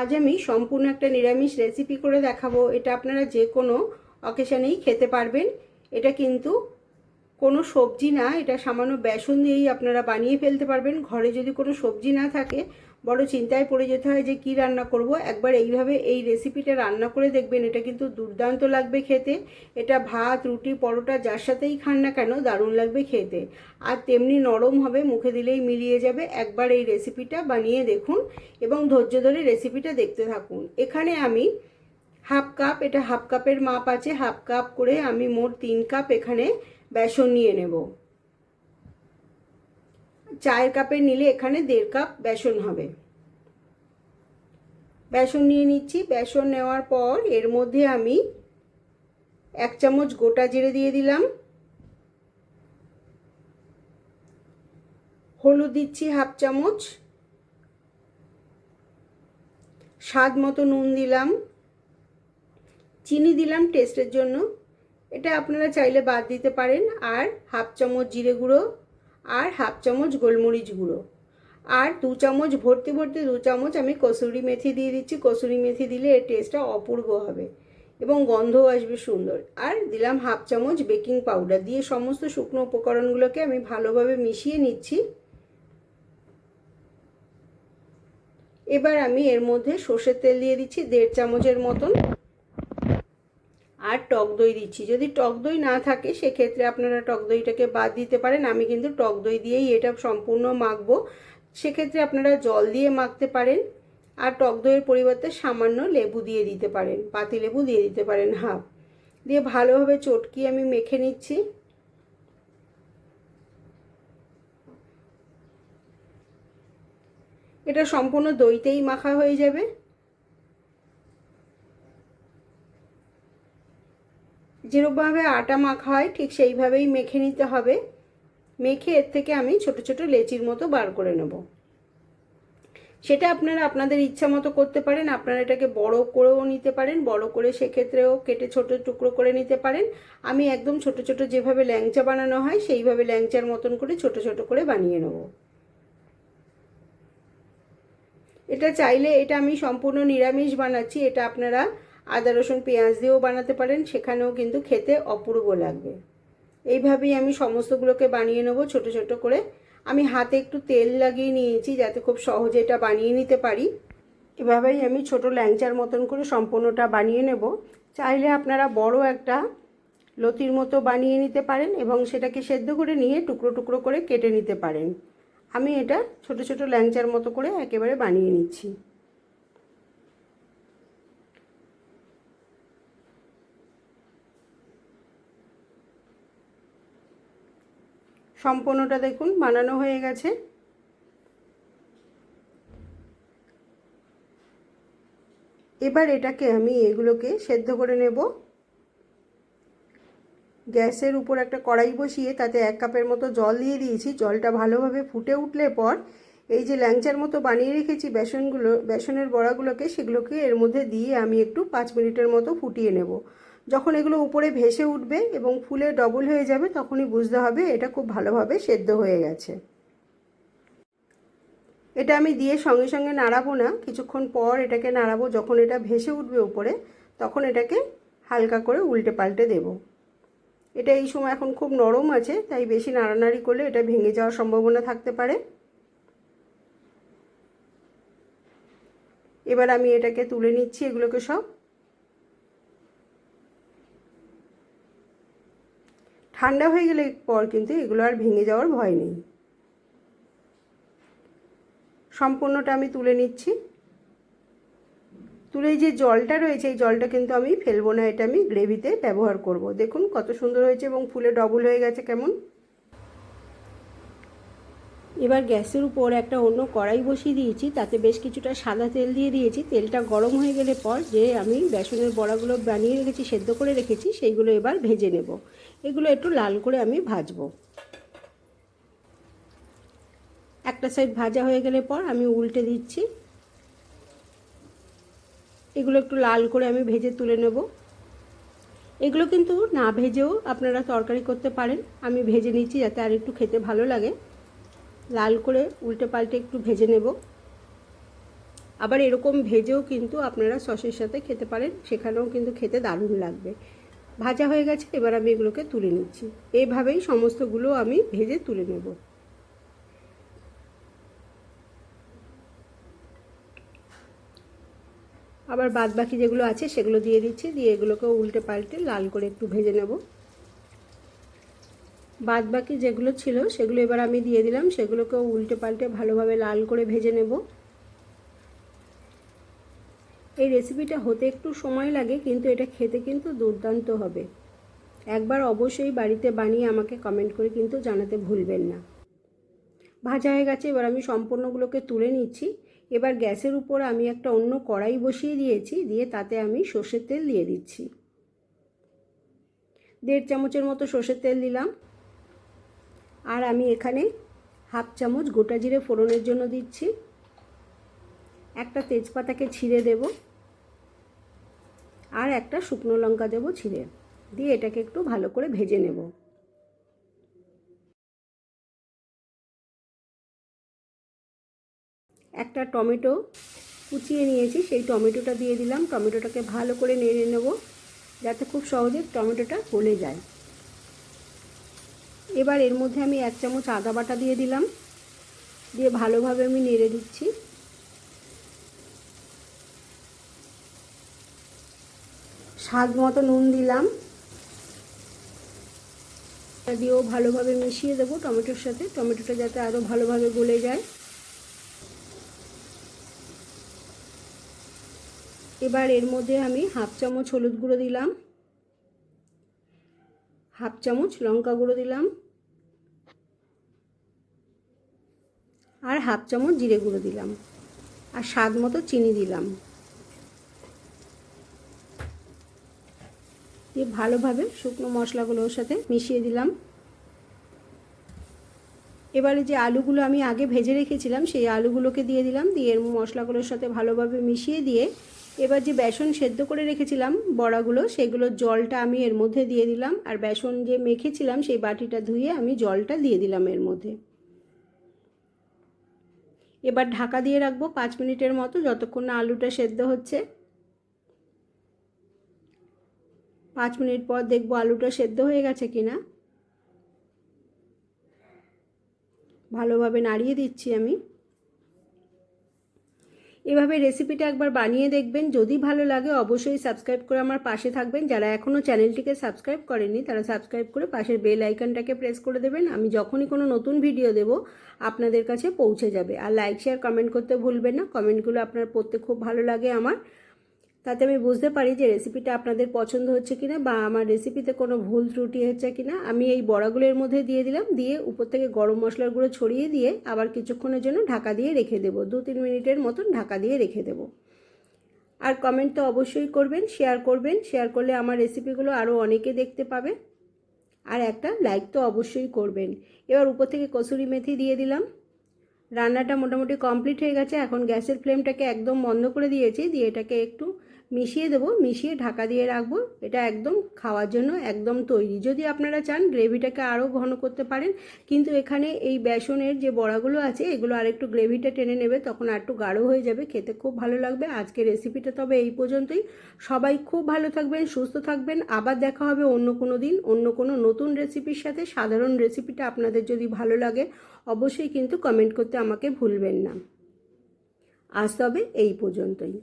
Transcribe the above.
আজ আমি সম্পূর্ণ একটা নিরামিষ রেসিপি করে দেখাবো। এটা আপনারা যে কোনো অকেশানেই খেতে পারবেন। এটা কিন্তু কোনো সবজি না, এটা সামান্য বেসন দিয়েই আপনারা বানিয়ে ফেলতে পারবেন। ঘরে যদি কোনো সবজি না থাকে বড় চিন্তায় পড়ে যেতে হয় যে কি রান্না করব। একবার এইভাবে এই রেসিপিটা রান্না করে দেখবেন, এটা কিন্তু দুর্দান্ত লাগবে খেতে। এটা ভাত, রুটি, পরোটা, যার সাথেই খান না কেন দারুণ লাগবে খেতে। আর তেমনি নরম হবে, মুখে দিলেই মিলিয়ে যাবে। একবার এই রেসিপিটা বানিয়ে দেখুন এবং ধৈর্য ধরে রেসিপিটা দেখতে থাকুন। এখানে আমি হাফ কাপ, এটা হাফ কাপের মাপ আছে, হাফ কাপ করে আমি মোট তিন কাপ এখানে বেসন নিয়ে নেব। চায়ের কাপে নিলে এখানে দেড় কাপ বেসন হবে। বেসন নিয়ে নিচ্ছি। বেসন নেওয়ার পর এর মধ্যে আমি এক চামচ গোটা জিরে দিয়ে দিলাম। হলুদ দিচ্ছি হাফ চামচ। স্বাদ মতো নুন দিলাম। চিনি দিলাম টেস্টের জন্য। এটা আপনারা চাইলে বাদ দিতে পারেন। আর হাফ চামচ জিরে গুঁড়ো আর হাফ চামচ গোলমরিচ গুঁড়ো। আর দু চামচ ভর্তি ভর্তি দু চামচ আমি কসুরি মেথি দিয়ে দিচ্ছি। কসুরি মেথি দিলে এর টেস্টটা অপূর্ব হবে এবং গন্ধও আসবে সুন্দর। আর দিলাম হাফ চামচ বেকিং পাউডার দিয়ে সমস্ত শুকনো উপকরণগুলোকে আমি ভালোভাবে মিশিয়ে নিচ্ছি। এবার আমি এর মধ্যে সর্ষের তেল দিয়ে দিচ্ছি দেড় চামচের মতন আর টক দই দিচ্ছি। যদি টক দই না থাকে, সেক্ষেত্রে আপনারা টক দইটাকে বাদ দিতে পারেন। আমি কিন্তু টক দই দিয়েই এটা সম্পূর্ণ মাখবো। সেক্ষেত্রে আপনারা জল দিয়ে মাখতে পারেন আর টক দইয়ের পরিবর্তে সামান্য লেবু দিয়ে দিতে পারেন, পাতি লেবু দিয়ে দিতে পারেন হাফ। দিয়ে ভালোভাবে চটকি আমি মেখে নিচ্ছি। এটা সম্পূর্ণ দইতেই মাখা হয়ে যাবে। যেরকমভাবে আটা মাখা হয়, ঠিক সেইভাবেই মেখে নিতে হবে। মেখে এর থেকে আমি ছোট ছোট লেচির মতো বার করে নেব। সেটা আপনারা আপনাদের ইচ্ছা মতো করতে পারেন। আপনারা এটাকে বড় করেও নিতে পারেন, বড় করে সেক্ষেত্রেও কেটে ছোট টুকরো করে নিতে পারেন। আমি একদম ছোট ছোট যেভাবে ল্যাংচা বানানো হয়, সেইভাবে ল্যাংচার মতন করে ছোট ছোট করে বানিয়ে নেব। এটা চাইলে এটা আমি সম্পূর্ণ নিরামিষ বানাচ্ছি, এটা আপনারা আদা, রসুন, পেঁয়াজ দিয়েও বানাতে পারেন, সেখানেও কিন্তু খেতে অপূর্ব লাগবে। এইভাবেই আমি সমস্তগুলোকে বানিয়ে নেব ছোট ছোট করে। আমি হাতে একটু তেল লাগিয়ে নিয়েছি যাতে খুব সহজে এটা বানিয়ে নিতে পারি। এভাবেই আমি ছোট ল্যাংচার মতন করে সম্পূর্ণটা বানিয়ে নেব। চাইলে আপনারা বড় একটা লতির মতো বানিয়ে নিতে পারেন এবং সেটাকে সেদ্ধ করে নিয়ে টুকরো টুকরো করে কেটে নিতে পারেন। আমি এটা ছোট ছোট ল্যাংচার মতো করে একেবারে বানিয়ে নিচ্ছি। সম্পূর্ণটা দেখুন, বানানো হয়ে গেছে। এবার এটাকে আমি এগুলোকে সেদ্ধ করে নেব। গ্যাসের উপর একটা কড়াই বসিয়ে তাতে এক কাপের মতো জল দিয়ে দিয়েছি। জলটা ভালোভাবে ফুটে উঠলে পর এই যে ল্যাংচার মতো বানিয়ে রেখেছি বেসনগুলো, বেসনের বড়াগুলোকে, সেগুলোকে এর মধ্যে দিয়ে আমি একটু পাঁচ মিনিটের মতো ফুটিয়ে নেব। যখন এগুলো উপরে ভেসে উঠবে এবং ফুলে ডবল হয়ে যাবে, তখনই বুঝতে হবে এটা খুব ভালোভাবে সেদ্ধ হয়ে গেছে। এটা আমি দিয়ে সঙ্গে সঙ্গে নাড়াবো না। কিছুক্ষণ পর এটাকে নাড়াবো। যখন এটা ভেসে উঠবে উপরে, তখন এটাকে হালকা করে উল্টে পাল্টে দেব। এটা এই সময় এখন খুব নরম আছে, তাই বেশি নাড়ানাড়ি করলে এটা ভেঙে যাওয়ার সম্ভাবনা থাকতে পারে। এবার আমি এটাকে তুলে নিচ্ছি, এগুলোকে সব। ঠান্ডা হয়ে গেলে পর কিন্তু এগুলো আর ভেঙে যাওয়ার ভয় নেই। সম্পূর্ণটা আমি তুলে নিচ্ছি। তুলে যে জলটা রয়েছে, এই জলটা কিন্তু আমি ফেলব না, এটা আমি গ্রেভিতে ব্যবহার করব। দেখুন কত সুন্দর হয়েছে এবং ফুলে ডবল হয়ে গেছে কেমন। এবার গ্যাসের উপর একটা অন্য কড়াই বসিয়ে দিয়েছি, তাতে বেশ কিছুটা সাদা তেল দিয়ে দিয়েছি। তেলটা গরম হয়ে গেলে পর যে আমি বেসনের বড়াগুলো বানিয়ে রেখেছি, সেদ্ধ করে রেখেছি, সেইগুলো এবার ভেজে নেব। এগুলো একটু লাল করে আমি ভাজবো। একটা সাইড ভাজা হয়ে গেলে পর আমি উল্টে দিচ্ছি। এগুলো একটু লাল করে আমি ভেজে তুলে নেব। এগুলো কিন্তু না ভেজেও আপনারা তরকারি করতে পারেন। আমি ভেজে নিচ্ছি যাতে আর একটু খেতে ভালো লাগে। লাল করে উল্টে পাল্টে একটু ভেজে নেব। আবার এরকম ভেজেও কিন্তু আপনারা সসের সাথে খেতে পারেন, সেখানেও কিন্তু খেতে দারুণ লাগবে। ভাজা হয়ে গেছে, এবার আমি এগুলোকে তুলে নিচ্ছি। এইভাবেই সমস্তগুলো আমি ভেজে তুলে নেব। আবার বাদ বাকি যেগুলো আছে সেগুলো দিয়ে দিচ্ছি, দিয়ে এগুলোকে উল্টে পাল্টে লাল করে একটু ভেজে নেব। বাদ বাকি যেগুলো ছিল, সেগুলো এবার আমি দিয়ে দিলাম। সেগুলোকেও উল্টে পাল্টে ভালোভাবে লাল করে ভেজে নেব। এই রেসিপিটা হতে একটু সময় লাগে, কিন্তু এটা খেতে কিন্তু দুর্দান্ত হবে। একবার অবশ্যই বাড়িতে বানিয়ে আমাকে কমেন্ট করে কিন্তু জানাতে ভুলবেন না। ভাজা হয়ে গেছে, এবার আমি সম্পূর্ণগুলোকে তুলে নিচ্ছি। এবার গ্যাসের উপর আমি একটা অন্য কড়াই বসিয়ে দিয়েছি, দিয়ে তাতে আমি সর্ষের তেল দিয়ে দিচ্ছি। দেড় চামচের মতো সর্ষের তেল দিলাম। আর আমি এখানে হাফ চামচ গোটা জিরে ফোড়নের জন্য দিচ্ছি। একটা তেজপাতাকে ছিঁড়ে দেব। আর একটা শুকনো লঙ্কা দেব ছিঁড়ে। দিয়ে এটাকে একটু ভালো করে ভেজে নেব। একটা টমেটো কুচিয়ে নিয়েছি, সেই টমেটোটা দিয়ে দিলাম। টমেটোটাকে ভালো করে নেড়ে নেব, যাতে খুব সহজে টমেটোটা গলে যায়। এবার এর মধ্যে আমি এক চামচ আদা বাটা দিয়ে দিলাম। দিয়ে ভালোভাবে আমি নেড়ে দিচ্ছি। স্বাদ মতো নুন দিলাম। দিয়েও ভালোভাবে মিশিয়ে দেবো টমেটোর সাথে। টমেটোটা যাতে আরও ভালোভাবে গলে যায়। এবার এর মধ্যে আমি হাফ চামচ হলুদ গুঁড়ো দিলাম। হাফ চামচ লঙ্কা গুঁড়ো দিলাম। আর হাফ চামচ জিরে গুঁড়ো দিলাম। আর স্বাদ মতো চিনি দিলাম। দিয়ে ভালোভাবে শুকনো মশলাগুলোর সাথে মিশিয়ে দিলাম। এবারে যে আলুগুলো আমি আগে ভেজে রেখেছিলাম, সেই আলুগুলোকে দিয়ে দিলাম। দিয়ে এর মশলাগুলোর সাথে ভালোভাবে মিশিয়ে দিয়ে এবার যে বেসন সেদ্ধ করে রেখেছিলাম বড়াগুলো সেগুলোর জলটা আমি এর মধ্যে দিয়ে দিলাম। আর বেসন যে মেখেছিলাম, সেই বাটিটা ধুয়ে আমি জলটা দিয়ে দিলাম এর মধ্যে। এবার ঢাকা দিয়ে রাখব পাঁচ মিনিটের মতো, যতক্ষণ না আলুটা সেদ্ধ হচ্ছে। পাঁচ মিনিট পর দেখব আলুটা সেদ্ধ হয়ে গেছে কিনা। ভালোভাবে নাড়িয়ে দিচ্ছি আমি। এভাবে রেসিপিটা একবার বানিয়ে দেখবেন। যদি ভালো লাগে, অবশ্যই সাবস্ক্রাইব করে আমার পাশে থাকবেন। যারা এখনও চ্যানেলটিকে সাবস্ক্রাইব করেনি তারা সাবস্ক্রাইব করে পাশের বেল আইকনটাকে প্রেস করে দেবেন। আমি যখনই কোনো নতুন ভিডিও দেব, আপনাদের কাছে পৌঁছে যাবে। আর লাইক শেয়ার কমেন্ট করতে ভুলবেন না। কমেন্টগুলো আপনার পড়তে খুব ভালো লাগে আমার। তাতে আমি বুঝতে পারি যে রেসিপিটা আপনাদের পছন্দ হচ্ছে কিনা বা আমার রেসিপিতে কোনো ভুল ত্রুটি হচ্ছে কিনা। আমি এই বড়াগুলোর মধ্যে দিয়ে দিলাম, দিয়ে উপর থেকে গরম মশলার গুঁড়ো ছড়িয়ে দিয়ে আবার কিছুক্ষণের জন্য ঢাকা দিয়ে রেখে দেবো। দু তিন মিনিটের মতন ঢাকা দিয়ে রেখে দেবো। আর কমেন্ট তো অবশ্যই করবেন শেয়ার করবেন। শেয়ার করলে আমার রেসিপিগুলো আরও অনেকে দেখতে পাবে। আর একটা লাইক তো অবশ্যই করবেন। এবার উপর থেকে কসুরি মেথি দিয়ে দিলাম। রান্নাটা মোটামুটি কমপ্লিট হয়ে গেছে। এখন গ্যাসের ফ্লেমটাকে একদম বন্ধ করে দিয়েছি। দিয়ে এটাকে একটু মিশিয়ে দেবো, মিশিয়ে ঢাকা দিয়ে রাখব। এটা একদম খাওয়ার জন্য একদম তৈরি। যদি আপনারা চান গ্রেভিটাকে আরও ঘন করতে পারেন, কিন্তু এখানে এই বেসনের যে বড়াগুলো আছে, এগুলো আর একটু গ্রেভিটা টেনে নেবে, তখন আর একটু গাঢ় হয়ে যাবে, খেতে খুব ভালো লাগবে। আজকের রেসিপিটা তবে এই পর্যন্তই। সবাই খুব ভালো থাকবেন, সুস্থ থাকবেন। আবার দেখা হবে অন্য কোনো দিন, অন্য কোনো নতুন রেসিপির সাথে। সাধারণ রেসিপিটা আপনাদের যদি ভালো লাগে, অবশ্যই কিন্তু কমেন্ট করতে আমাকে ভুলবেন না। আজ তবে এই পর্যন্তই।